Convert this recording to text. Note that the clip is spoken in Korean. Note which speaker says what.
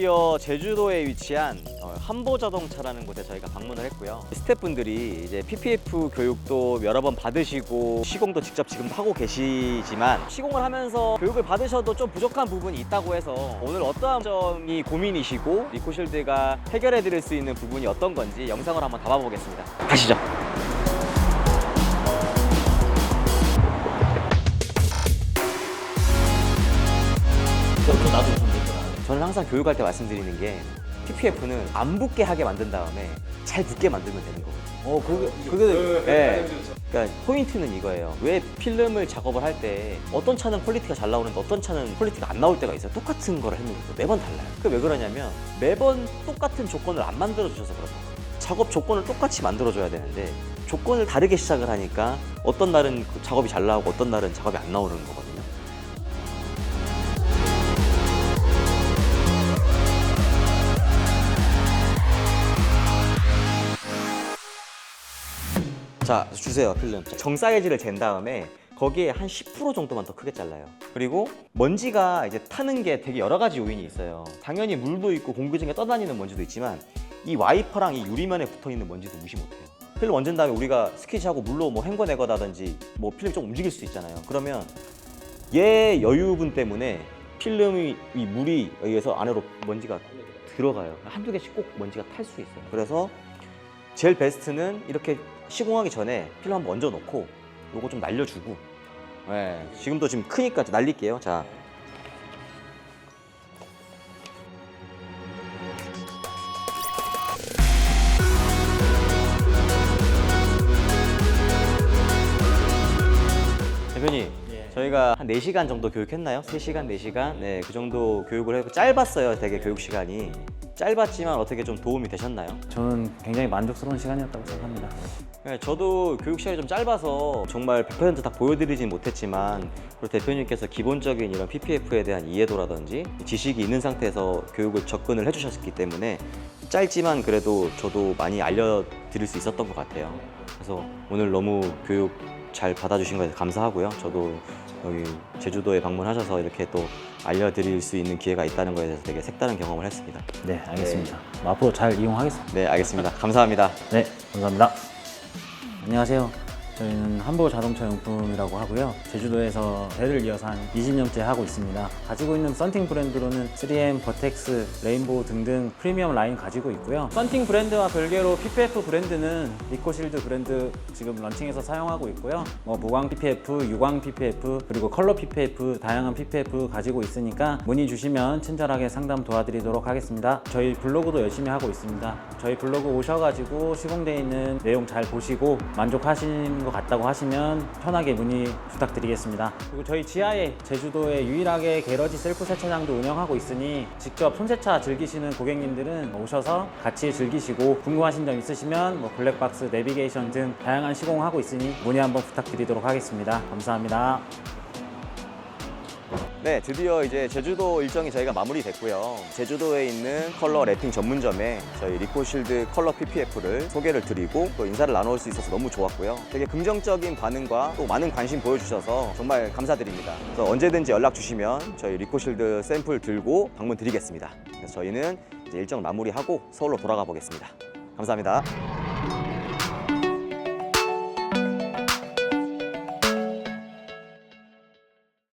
Speaker 1: 드디어 제주도에 위치한 어, 한보자동차라는 곳에 저희가 방문을 했고요. 스태프분들이 이제 PPF 교육도 여러 번 받으시고 시공도 직접 지금 하고 계시지만 시공을 하면서 교육을 받으셔도 좀 부족한 부분이 있다고 해서 오늘 어떠한 점이 고민이시고 리코실드가 해결해 드릴 수 있는 부분이 어떤 건지 영상을 한번 담아보겠습니다. 가시죠. 항상 교육할 때 말씀드리는 게 PPF는 안 붙게 하게 만든 다음에 잘 붙게 만들면 되는 거거든요.
Speaker 2: 어, 그게, 그게,
Speaker 1: 네. 그러니까 포인트는 이거예요. 왜 필름을 작업을 할 때 어떤 차는 퀄리티가 잘 나오는데 어떤 차는 퀄리티가 안 나올 때가 있어요. 똑같은 거를 했는데 도 매번 달라요. 그게 왜 그러냐면 매번 똑같은 조건을 안 만들어 주셔서 그런 거예요. 작업 조건을 똑같이 만들어 줘야 되는데 조건을 다르게 시작을 하니까 어떤 날은 그 작업이 잘 나오고 어떤 날은 작업이 안 나오는 거거든요. 자 주세요 필름. 정 사이즈를 잰 다음에 거기에 한 10% 정도만 더 크게 잘라요. 그리고 먼지가 이제 타는 게 되게 여러 가지 요인이 있어요. 당연히 물도 있고 공기 중에 떠다니는 먼지도 있지만 이 와이퍼랑 이 유리면에 붙어 있는 먼지도 무시 못해요. 필름 얹은 다음에 우리가 스키치하고 물로 뭐 헹궈내거다든지 뭐 필름 좀 움직일 수 있잖아요. 그러면 얘 여유분 때문에 필름이 이 물이 여기에서 안으로 먼지가 들어가요. 한두 개씩 꼭 먼지가 탈 수 있어요. 그래서 제일 베스트는 이렇게 시공하기 전에 필름 한번 얹어 놓고 요거 좀 날려주고. 예, 지금도 지금 크니까 좀 날릴게요. 자 저희가 한 4시간 정도 교육했나요? 3시간, 4시간? 네, 그 정도 교육을 했고 짧았어요 되게 교육 시간이 짧았지만 어떻게 좀 도움이 되셨나요?
Speaker 2: 저는 굉장히 만족스러운 시간이었다고 생각합니다.
Speaker 1: 네, 저도 교육 시간이 좀 짧아서 정말 100%다 보여드리진 못했지만 그리고 대표님께서 기본적인 이런 PPF에 대한 이해도라든지 지식이 있는 상태에서 교육을 접근을 해주셨기 때문에 짧지만 그래도 저도 많이 알려드릴 수 있었던 것 같아요. 그래서 오늘 너무 교육 잘 받아주신 거에 감사하고요. 저도 여기 제주도에 방문하셔서 이렇게 또 알려드릴 수 있는 기회가 있다는 거에 대해서 되게 색다른 경험을 했습니다.
Speaker 2: 네, 알겠습니다. 뭐 앞으로 잘 이용하겠습니다.
Speaker 1: 네, 알겠습니다. 감사합니다.
Speaker 2: 네, 감사합니다. 안녕하세요. 저희는 함보 자동차 용품이라고 하고요. 제주도에서 대를 이어서 한 20년째 하고 있습니다. 가지고 있는 썬팅 브랜드로는 3M, 버텍스, 레인보우 등등 프리미엄 라인 가지고 있고요. 썬팅 브랜드와 별개로 PPF 브랜드는 리코실드 브랜드 지금 런칭해서 사용하고 있고요. 뭐 무광 PPF, 유광 PPF, 그리고 컬러 PPF, 다양한 PPF 가지고 있으니까 문의 주시면 친절하게 상담 도와드리도록 하겠습니다. 저희 블로그도 열심히 하고 있습니다. 저희 블로그 오셔가지고 시공되어 있는 내용 잘 보시고 만족하시는 것 같다고 하시면 편하게 문의 부탁드리겠습니다. 그리고 저희 지하에 제주도에 유일하게 게러지 셀프 세차장도 운영하고 있으니 직접 손세차 즐기시는 고객님들은 오셔서 같이 즐기시고 궁금하신 점 있으시면 뭐 블랙박스, 내비게이션 등 다양한 시공하고 있으니 문의 한번 부탁드리도록 하겠습니다. 감사합니다.
Speaker 1: 네, 드디어 이제 제주도 일정이 저희가 마무리됐고요. 제주도에 있는 컬러 랩핑 전문점에 저희 리코실드 컬러 PPF를 소개를 드리고 또 인사를 나눌 수 있어서 너무 좋았고요. 되게 긍정적인 반응과 또 많은 관심 보여주셔서 정말 감사드립니다. 그래서 언제든지 연락 주시면 저희 리코실드 샘플 들고 방문 드리겠습니다. 그래서 저희는 이제 일정 마무리하고 서울로 돌아가 보겠습니다. 감사합니다.